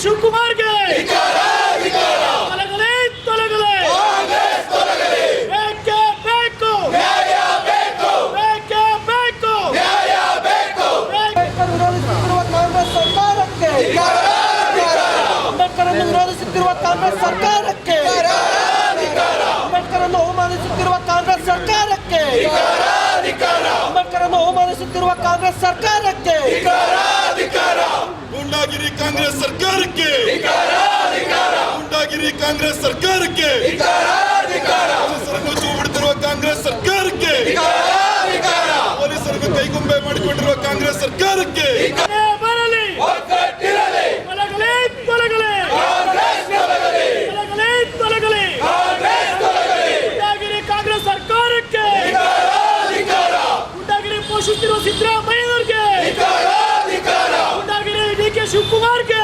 ಶಿವಕುಮಾರ್ಗೆ! ತೊಲಗಲಿ ತೊಲಗಲಿ! ಬೇಕೇ ಬೇಕು! ಬೇಕೇ ಬೇಕು! ವಿರೋಧಿಸುತ್ತಿರುವ ಕಾಂಗ್ರೆಸ್ ಸರ್ಕಾರಕ್ಕೆ! ಅಂಬೇಡ್ಕರನ್ನು ವಿರೋಧಿಸುತ್ತಿರುವ ಕಾಂಗ್ರೆಸ್ ಸರ್ಕಾರಕ್ಕೆ! ಅಂಬೇಡ್ಕರನ್ನು ಅವಮಾನಿಸುತ್ತಿರುವ ಕಾಂಗ್ರೆಸ್ ಸರ್ಕಾರಕ್ಕೆ! ಅಂಬೇಡ್ಕರನ್ನು ಅವಮಾನಿಸುತ್ತಿರುವ ಕಾಂಗ್ರೆಸ್ ಸರ್ಕಾರಕ್ಕೆ! ಕಾಂಗ್ರೆಸ್ ಸರ್ಕಾರಕ್ಕೆ. ಗೂಂಡಾಗಿರಿ ಕಾಂಗ್ರೆಸ್ ಸರ್ಕಾರಕ್ಕೆ. ಪೊಲೀಸರನ್ನು ಚೂ ಬಿಡುತ್ತಿರುವ ಕಾಂಗ್ರೆಸ್ ಸರ್ಕಾರಕ್ಕೆ. ಪೊಲೀಸರನ್ನು ಕೈಗೊಂಬೆ ಮಾಡಿಕೊಂಡಿರುವ ಕಾಂಗ್ರೆಸ್ ಸರ್ಕಾರಕ್ಕೆ. ಕಾಂಗ್ರೆಸ್ ಸರ್ಕಾರಕ್ಕೆ. ಗುಂಡಾಗಿರಿ ಪೋಷಿಸುತ್ತಿರುವ ಸಿದ್ದರಾಮಯ್ಯನವರಿಗೆ ಗುಂಡಾಗಿರಿ ಡಿ ಕೆ ಶಿವಕುಮಾರ್ಗೆ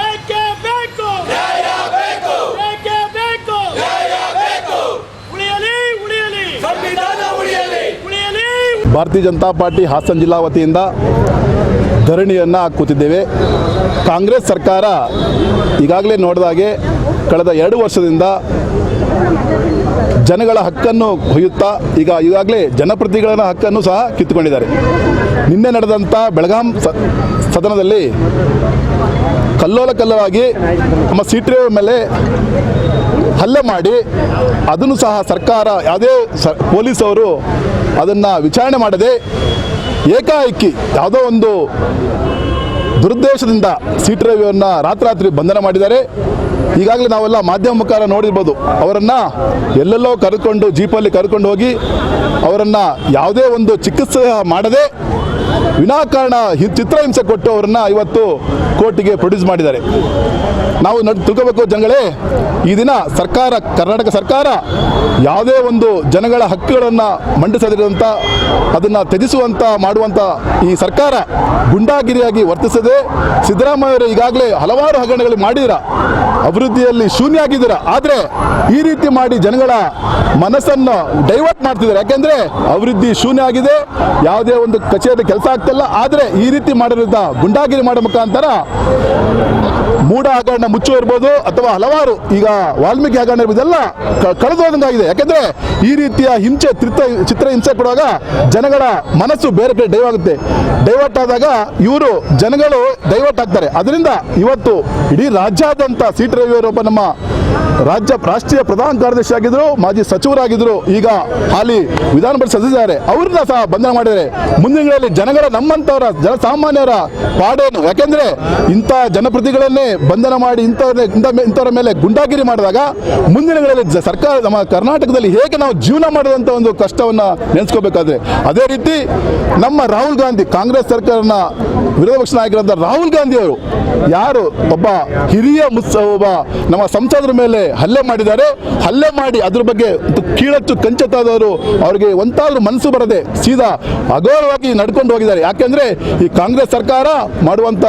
ಬೇಕೇ ಬೇಕು ಬೇಕೇ ಬೇಕು ಉಳಿಯಲಿ ಉಳಿಯಲಿ ಉಳಿಯಲಿ ಭಾರತೀಯ ಜನತಾ ಪಾರ್ಟಿ ಹಾಸನ ಜಿಲ್ಲಾ ವತಿಯಿಂದ ಧರಣಿಯನ್ನು ಹಾಕುತ್ತಿದ್ದೇವೆ. ಕಾಂಗ್ರೆಸ್ ಸರ್ಕಾರ ಈಗಾಗಲೇ ನೋಡಿದಾಗೆ ಕಳೆದ ಎರಡು ವರ್ಷದಿಂದ ಜನಗಳ ಹಕ್ಕನ್ನು ಹೊಯ್ಯುತ್ತಾ ಈಗ ಈಗಾಗಲೇ ಜನಪ್ರತಿನಿಧಿಗಳ ಹಕ್ಕನ್ನು ಸಹ ಕಿತ್ತುಕೊಂಡಿದ್ದಾರೆ. ನಿನ್ನೆ ನಡೆದಂಥ ಬೆಳಗಾಂ ಸದನದಲ್ಲಿ ಕಲ್ಲೋಲ ಕಲ್ಲವಾಗಿ ನಮ್ಮ ಸೀಟ್ರೆ ಮೇಲೆ ಹಲ್ಲೆ ಮಾಡಿ ಅದನ್ನು ಸಹ ಸರ್ಕಾರ, ಯಾವುದೇ ಸ, ಪೊಲೀಸವರು ಅದನ್ನು ವಿಚಾರಣೆ ಮಾಡದೆ ಏಕಾಏಕಿ ಯಾವುದೋ ಒಂದು ದುರುದ್ದೇಶದಿಂದ ಸೀಟ್ ರವಿಯನ್ನು ರಾತ್ರಾತ್ರಿ ಬಂಧನ ಮಾಡಿದ್ದಾರೆ. ಈಗಾಗಲೇ ನಾವೆಲ್ಲ ಮಾಧ್ಯಮ ಮುಖಾಂತರ ನೋಡಿರ್ಬೋದು, ಅವರನ್ನು ಎಲ್ಲೆಲ್ಲೋ ಕರೆದುಕೊಂಡು, ಜೀಪಲ್ಲಿ ಕರೆದುಕೊಂಡು ಹೋಗಿ ಅವರನ್ನು ಯಾವುದೇ ಒಂದು ಚಿಕಿತ್ಸೆ ಮಾಡದೆ ವಿನಾಕಾರಣ ಚಿತ್ರಹಿಂಸೆ ಕೊಟ್ಟು ಅವರನ್ನು ಇವತ್ತು ಕೋರ್ಟಿಗೆ ಪ್ರೊಡ್ಯೂಸ್ ಮಾಡಿದ್ದಾರೆ. ನಾವು ತಿಳ್ಕೋಬೇಕು ಜನಗಳೇ, ಈ ದಿನ ಸರ್ಕಾರ, ಕರ್ನಾಟಕ ಸರ್ಕಾರ ಯಾವುದೇ ಒಂದು ಜನಗಳ ಹಕ್ಕುಗಳನ್ನು ಮಂಡಿಸದಿರುವಂಥ ಅದನ್ನು ತ್ಯಜಿಸುವಂಥ, ಮಾಡುವಂಥ ಈ ಸರ್ಕಾರ ಗುಂಡಾಗಿರಿಯಾಗಿ ವರ್ತಿಸದೆ ಸಿದ್ದರಾಮಯ್ಯವರು ಈಗಾಗಲೇ ಹಲವಾರು ಹಗರಣಗಳು ಮಾಡಿದಿರ. ಅಭಿವೃದ್ಧಿಯಲ್ಲಿ ಶೂನ್ಯ ಆಗಿದ್ದೀರ. ಆದರೆ ಈ ರೀತಿ ಮಾಡಿ ಜನಗಳ ಮನಸ್ಸನ್ನು ಡೈವರ್ಟ್ ಮಾಡ್ತಿದ್ದಾರೆ. ಯಾಕೆಂದ್ರೆ ಅಭಿವೃದ್ಧಿ ಶೂನ್ಯ ಆಗಿದೆ. ಯಾವುದೇ ಒಂದು ಕಚೇರಿ ಕೆಲಸ ಆಗ್ತಿಲ್ಲ. ಆದರೆ ಈ ರೀತಿ ಮಾಡಿರೋದ ಗುಂಡಾಗಿರಿ ಮಾಡೋ ಮುಖಾಂತರ ಮೂಡ ಹಗರಣ ಮುಚ್ಚು ಇರ್ಬೋದು ಅಥವಾ ಹಲವಾರು ಈಗ ವಾಲ್ಮೀಕಿ ಹಗರಣ ಇದೆಲ್ಲ ಕಳೆದೋದಂಗಾಗಿದೆ ಯಾಕೆಂದ್ರೆ ಈ ರೀತಿಯ ಹಿಂಸೆ, ಚಿತ್ರ ಚಿತ್ರ ಹಿಂಸೆ ಕೊಡುವಾಗ ಜನಗಳ ಮನಸ್ಸು ಬೇರೆ ಕಡೆ ಡೈವ್ ಆಗುತ್ತೆ. ಡೈವರ್ಟ್ ಆದಾಗ ಇವರು ಜನಗಳು ಡೈವರ್ಟ್ ಆಗ್ತಾರೆ. ಅದರಿಂದ ಇವತ್ತು ಇಡೀ ರಾಜ್ಯಾದ್ಯಂತ ಸೀಟ್ ರವಿಯವರು ಒಬ್ಬ ನಮ್ಮ ರಾಜ್ಯ ರಾಷ್ಟ್ರೀಯ ಪ್ರಧಾನ ಕಾರ್ಯದರ್ಶಿ ಆಗಿದ್ರು ಮಾಜಿ ಸಚಿವರಾಗಿದ್ರು, ಈಗ ಹಾಲಿ ವಿಧಾನ ಪರಿಷತ್ ಸದಸ್ಯರಾರೆ ಅವ್ರನ್ನ ಸಹ ಬಂಧನ ಮಾಡಿದ್ರೆ ಮುಂದಿನ ದಿನಗಳಲ್ಲಿ ಜನಗಳ ನಮ್ಮಂತವರ ಜನಸಾಮಾನ್ಯರ ಪಾಡೇನು? ಯಾಕೆಂದ್ರೆ ಇಂಥ ಜನಪ್ರತಿಗಳನ್ನೇ ಬಂಧನ ಮಾಡಿ ಇಂಥವ್ರ ಇಂಥ ಮೇ- ಇಂಥವ್ರ ಮೇಲೆ ಗುಂಡಾಗಿರಿ ಮಾಡಿದಾಗ ಮುಂದಿನಗಳಲ್ಲಿ ದಿನಗಳಲ್ಲಿ ಸರ್ಕಾರ ನಮ್ಮ ಕರ್ನಾಟಕದಲ್ಲಿ ಹೇಗೆ ನಾವು ಜೀವನ ಮಾಡಿದಂಥ ಒಂದು ಕಷ್ಟವನ್ನ ನೆನೆಸ್ಕೋಬೇಕಾದ್ರೆ, ಅದೇ ರೀತಿ ನಮ್ಮ ರಾಹುಲ್ ಗಾಂಧಿ, ಕಾಂಗ್ರೆಸ್ ಸರ್ಕಾರನ ವಿರೋಧ ಪಕ್ಷ ನಾಯಕರಾದ ರಾಹುಲ್ ಗಾಂಧಿ ಅವರು ಯಾರು? ಒಬ್ಬ ಹಿರಿಯ ಮುತ್ಸ ಒಬ್ಬ ನಮ್ಮ ಸಂಸದರ ಮೇಲೆ ಹಲ್ಲೆ ಮಾಡಿದ್ದಾರೆ. ಹಲ್ಲೆ ಮಾಡಿ ಅದ್ರ ಬಗ್ಗೆ ಕೀಳಚ್ಚು ಕಂಚತಾದವರು ಅವರಿಗೆ ಒಂತಾದ್ರೂ ಮನಸ್ಸು ಬರದೆ ಸೀದಾ ಅಗೌರವವಾಗಿ ನಡ್ಕೊಂಡು ಹೋಗಿದ್ದಾರೆ. ಯಾಕೆಂದ್ರೆ ಈ ಕಾಂಗ್ರೆಸ್ ಸರ್ಕಾರ ಮಾಡುವಂತ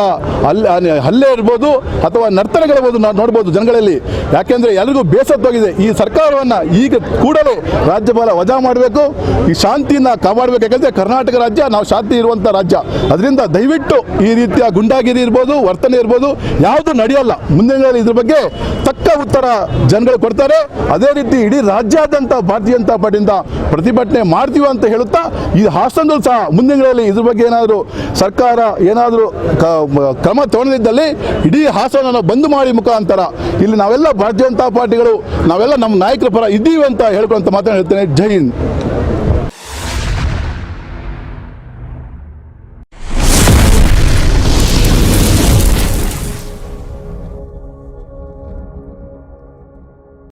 ಹಲ್ಲೆ ಹಲ್ಲೆ ಇರ್ಬೋದು ಅಥವಾ ನರ್ತನಗಳಿರ್ಬೋದು ನಾವು ನೋಡ್ಬೋದು ಜನಗಳಲ್ಲಿ. ಯಾಕೆಂದ್ರೆ ಎಲ್ರಿಗೂ ಬೇಸತ್ತೋಗಿದೆ. ಈ ಸರ್ಕಾರವನ್ನ ಈಗ ಕೂಡಲೇ ರಾಜ್ಯಪಾಲ ವಜಾ ಮಾಡಬೇಕು. ಈ ಶಾಂತಿಯನ್ನ ಕಾಪಾಡಬೇಕು. ಯಾಕಂದ್ರೆ ಕರ್ನಾಟಕ ರಾಜ್ಯ ನಾವು ಶಾಂತಿ ಇರುವಂತ ರಾಜ್ಯ. ಅದರಿಂದ ದಯವಿಟ್ಟು ಈ ರೀತಿಯ ಗುಂಡಾಗಿರಿ ಇರ್ಬೋದು, ವರ್ತನೆ ಇರ್ಬೋದು, ಯಾವುದು ನಡೆಯಲ್ಲ. ಮುಂದಿನ ಇದ್ರ ಬಗ್ಗೆ ತಕ್ಕ ಉತ್ತರ ಜನಗಳು ಕೊಡ್ತಾರೆ ಅದೇ ರೀತಿ ಇಡೀ ರಾಜ್ಯಾದ್ಯಂತ ಭಾರತೀಯ ಜನತಾ ಪಾರ್ಟಿಯಿಂದ ಪ್ರತಿಭಟನೆ ಮಾಡ್ತೀವಿ ಅಂತ ಹೇಳುತ್ತಾ, ಈ ಹಾಸನದಲ್ಲೂ ಸಹ ಮುಂದಿನಗಳಲ್ಲಿ ದಿನಗಳಲ್ಲಿ ಇದ್ರ ಬಗ್ಗೆ ಏನಾದರೂ ಸರ್ಕಾರ ಏನಾದರೂ ಕ್ರಮ ತಗೊಂಡಿದ್ದಲ್ಲಿ ಇಡೀ ಹಾಸನನ ಬಂದ್ ಮಾಡಿ ಮುಖಾಂತರ ಇಲ್ಲಿ ನಾವೆಲ್ಲ ಭಾರತೀಯ ಜನತಾ ಪಾರ್ಟಿಗಳು, ನಾವೆಲ್ಲ ನಮ್ಮ ನಾಯಕರ ಪರ ಇದ್ದೀವಿ ಅಂತ ಹೇಳ್ಕೊಂತ ಮಾತನಾಡ್ತೇನೆ ಜೈ ಹಿಂದ್.